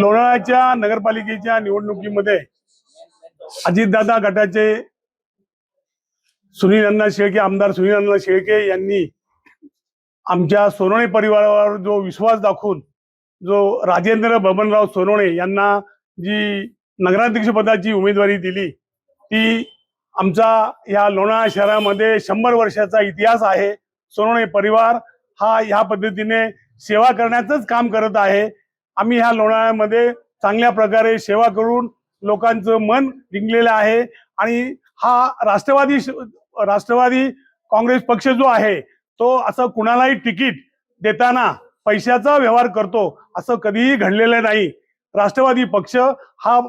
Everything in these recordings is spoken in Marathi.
लोणाळ्याच्या नगरपालिकेच्या निवडणुकीमध्ये अजितदादा गटाचे सुनील अण्णा शेळके आमदार सुनील अण्णा शेळके यांनी आमच्या सोनवणे परिवारावर जो विश्वास दाखवून जो राजेंद्र बबनराव सोनवणे यांना जी नगराध्यक्ष पदाची उमेदवारी दिली ती आमचा या लोणाळा शहरामध्ये शंभर वर्षाचा इतिहास आहे. सोनवणे परिवार हा ह्या पद्धतीने सेवा करण्याचंच काम करत आहे. आम्ही ह्या लोणाळ्यामध्ये चांगल्या प्रकारे सेवा करून लोकांचं मन जिंकलेलं आहे. आणि हा राष्ट्रवादी राष्ट्रवादी काँग्रेस पक्ष जो आहे तो असं कुणालाही तिकीट देताना पैशाचा व्यवहार करतो असं कधीही घडलेलं नाही. राष्ट्रवादी पक्ष हा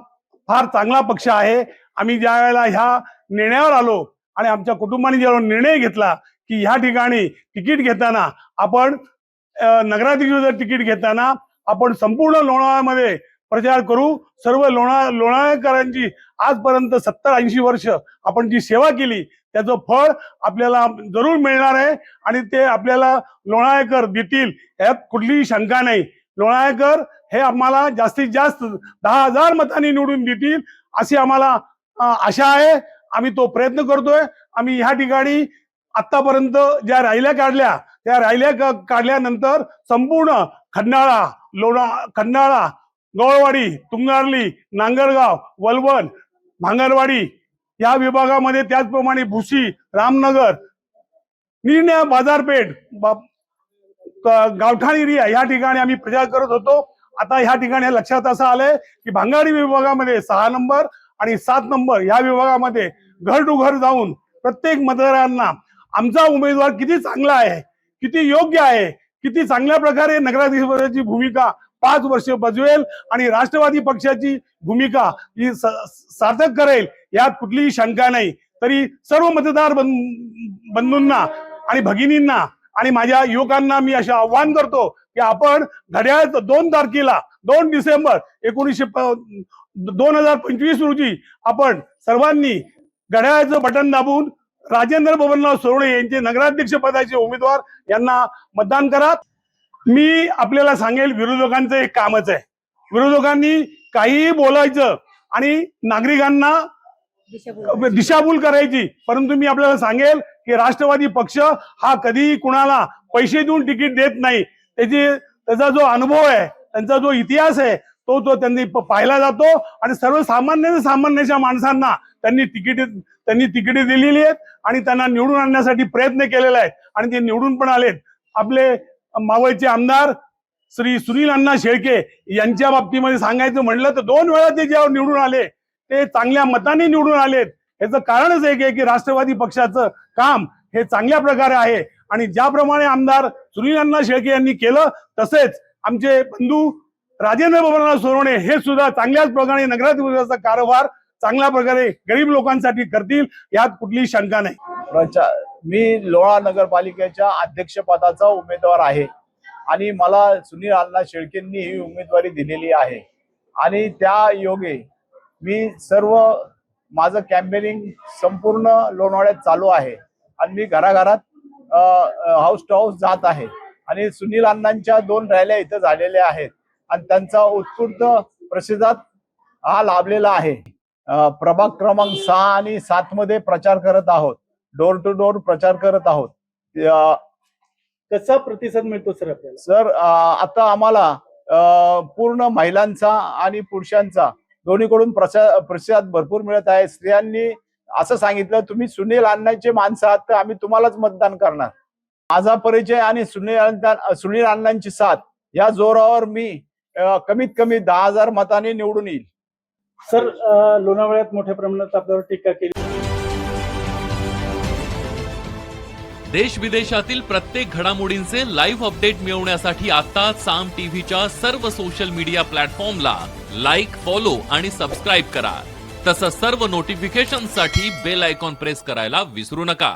फार चांगला पक्ष आहे. आम्ही ज्या वेळेला ह्या निर्णयावर आलो आणि आमच्या कुटुंबाने जेव्हा निर्णय घेतला की ह्या ठिकाणी तिकीट घेताना आपण अं, जर तिकीट घेताना आपण संपूर्ण लोणावळ्यामध्ये प्रचार करू. सर्व लोणा लोणाळकरांची आजपर्यंत सत्तर ऐंशी वर्ष आपण जी सेवा केली त्याचं फळ आपल्याला जरूर मिळणार आहे आणि ते आपल्याला लोणाळेकर देतील यात कुठलीही शंका नाही. लोणाळेकर हे आम्हाला जास्तीत जास्त दहा हजार मतांनी निवडून देतील अशी आम्हाला आशा आहे. आम्ही तो प्रयत्न करतोय. आम्ही ह्या ठिकाणी आतापर्यंत ज्या राहिल्या काढल्या त्या राहिल्या काढल्यानंतर संपूर्ण खंडाळा लोणा खंडाळा गवळवाडी तुंगारली नांगरगाव वलवण भांगरवाडी या विभागामध्ये त्याचप्रमाणे भुशी रामनगर निर्णय बाजारपेठ बा- गावठाण एरिया या ठिकाणी आम्ही प्रचार करत होतो. आता ह्या ठिकाणी लक्षात असं आलंय की भांगाडी विभागामध्ये सहा नंबर आणि सात नंबर या विभागामध्ये घर टू घर जाऊन प्रत्येक मतदारांना आमचा उमेदवार किती चांगला आहे किती योग्य आहे किती चांगल्या प्रकारे नगराध्यक्षपदाची भूमिका पाच वर्ष बजवेल आणि राष्ट्रवादी पक्षाची भूमिका ही स- सार्थक करेल यात कुठलीही शंका नाही. तरी सर्व मतदार बंधूंना आणि भगिनींना आणि माझ्या युवकांना मी असे आव्हान करतो की आपण घड्याळ दोन तारखेला दोन डिसेंबर एकोणीसशे दोन हजार पंचवीस रोजी आपण सर्वांनी घड्याळाचं बटन दाबून राजेंद्र बबनराव सोरणे यांचे नगराध्यक्ष पदाचे उमेदवार यांना मतदान करा. मी आपल्याला सांगेल विरोधकांचं एक कामच आहे. विरोधकांनी काहीही बोलायचं आणि नागरिकांना दिशाभूल करायची. परंतु मी आपल्याला सांगेल की राष्ट्रवादी पक्ष हा कधीही कुणाला पैसे देऊन तिकीट देत नाही. त्याची त्याचा जो अनुभव आहे त्यांचा जो इतिहास आहे तो तो त्यांनी पाहिला जातो आणि सर्वसामान्य सामान्याच्या माणसांना त्यांनी तिकीट त्यांनी तिकिटे दिलेली आहेत आणि त्यांना निवडून आणण्यासाठी प्रयत्न केलेला आहे आणि ते निवडून पण आलेत. आपले मावळचे आमदार श्री सुनील अण्णा शेळके यांच्या बाबतीमध्ये सांगायचं म्हणलं तर दोन वेळा ते जेव्हा निवडून आले ते चांगल्या मताने निवडून आलेत. याचं कारणच एक आहे की राष्ट्रवादी पक्षाचं काम हे चांगल्या प्रकारे आहे. आणि ज्याप्रमाणे आमदार सुनील अण्णा शेळके यांनी केलं तसेच आमचे बंधू राजेंद्र बबनराव सोनवणे हे सुद्धा चांगल्याच प्रकारे नगराधिपतीचा कारभार चांगल्या प्रकारे गरीब लोकांसाठी करतील यात कुठलीही शंका नाही. मी लोणा नगरपालिकेच्या अध्यक्षपदाचा उमेदवार आहे आणि मला सुनील अण्णा शेळकेंनी ही उमेदवारी दिलेली आहे. आणि त्या योगे मी सर्व माझं कॅम्पेनिंग संपूर्ण लोणावळ्यात चालू आहे आणि मी घराघरात हाऊस टू हाऊस जात आहे. आणि सुनील अण्णांच्या दोन रॅल्या इथं झालेल्या आहेत. आणि त्यांचा उत्स्फूर्त प्रतिसाद हा लाभलेला आहे. प्रभाग क्रमांक सहा आणि सात मध्ये प्रचार करत आहोत. डोर टू डोर प्रचार करत आहोत. कसा प्रतिसाद मिळतो सर आपल्याला? सर आता आम्हाला पूर्ण महिलांचा आणि पुरुषांचा दोन्हीकडून प्रतिसाद भरपूर मिळत आहे. स्त्रियांनी असं सांगितलं तुम्ही सुनील अण्णांचे माणसं आहात तर आम्ही तुम्हालाच मतदान करणार. माझा परिचय आणि सुनील सुनील अण्णांची साथ. या जोरावर मी कमीत कमी दहा हजार मतांनी निवडून येईल. सर लोणावळ्यात मोठ्या प्रमाणात आपल्यावर टीका केली. देश विदेशातील प्रत्येक घडामोडींचे लाईव्ह अपडेट मिळवण्यासाठी आता साम टीव्हीच्या सर्व सोशल मीडिया प्लॅटफॉर्मला लाईक फॉलो आणि सबस्क्राईब करा. तसंच सर्व नोटिफिकेशनसाठी बेल आयकॉन प्रेस करायला विसरू नका.